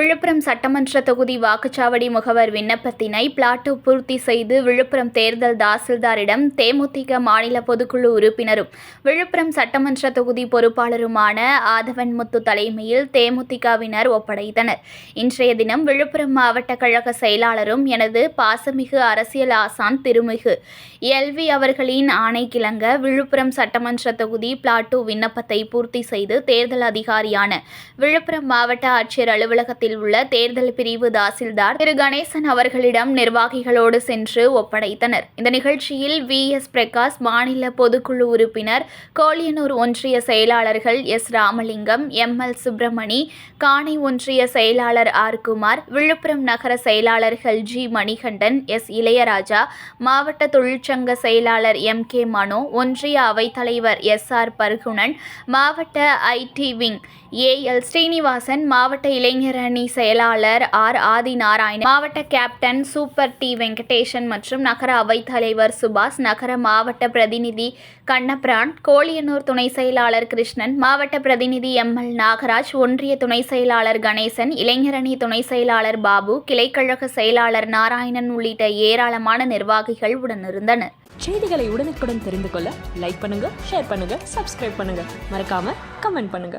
விழுப்புரம் சட்டமன்ற தொகுதி வாக்குச்சாவடி முகவர் விண்ணப்பத்தினை பிளாட்டோ பூர்த்தி செய்து விழுப்புரம் தேர்தல் தாசில்தாரிடம் தேமுதிக மாநில பொதுக்குழு உறுப்பினரும் விழுப்புரம் சட்டமன்ற தொகுதி பொறுப்பாளருமான ஆதவன் முத்து தலைமையில் தேமுதிகவினர் ஒப்படைத்தனர். இன்றைய தினம் விழுப்புரம் மாவட்ட கழக செயலாளரும் எனது பாசமிகு அரசியல் ஆசான் திருமிகு எல்வி அவர்களின் ஆணை கிளங்க விழுப்புரம் சட்டமன்ற தொகுதி பிளாட்டோ விண்ணப்பத்தை பூர்த்தி செய்து தேர்தல் அதிகாரியான விழுப்புரம் மாவட்ட ஆட்சியர் அலுவலகத்தில் உள்ள தேர்தல் பிரிவு தாசில்தார் திரு கணேசன் அவர்களிடம் நிர்வாகிகளோடு சென்று ஒப்படைத்தனர். இந்த நிகழ்ச்சியில் வி. எஸ். பிரகாஷ் மாநில பொதுக்குழு உறுப்பினர் கோலியனூர் ஒன்றிய செயலாளர்கள் S. Ramalingam M. L. Subramani Kanai ஒன்றிய செயலாளர் ஆர். குமார் விழுப்புரம் நகர செயலாளர்கள் ஜி. மணிகண்டன் எஸ். இளையராஜா மாவட்ட தொழிற்சங்க செயலாளர் எம். கே. மனோ ஒன்றிய அவைத்தலைவர் எஸ். ஆர். பர்குணன் மாவட்ட IT wing. A. L. Srinivasan மாவட்ட இளைஞர் முன்னணி செயலாளர் ஆர். ஆதி நாராயணன் மாவட்ட கேப்டன் சூப்பர் டி. வெங்கடேஷன் மற்றும் நகர அவைத்தலைவர் சுபாஷ் நகர மாவட்ட பிரதிநிதி கண்ணபிரான் கோழியனூர் துணை செயலாளர் கிருஷ்ணன் மாவட்ட பிரதிநிதி எம். எல். நாகராஜ் ஒன்றிய துணை செயலாளர் கணேசன் இளைஞரணி துணை செயலாளர் பாபு கிளைக்கழக செயலாளர் நாராயணன் உள்ளிட்ட ஏராளமான நிர்வாகிகள் உடனிருந்தனர். செய்திகளை உடனுக்குடன் தெரிந்து கொள்ள லைக் பண்ணுங்க ஷேர் பண்ணுங்க சப்ஸ்கிரைப் பண்ணுங்க. மறக்காம கமெண்ட் பண்ணுங்க.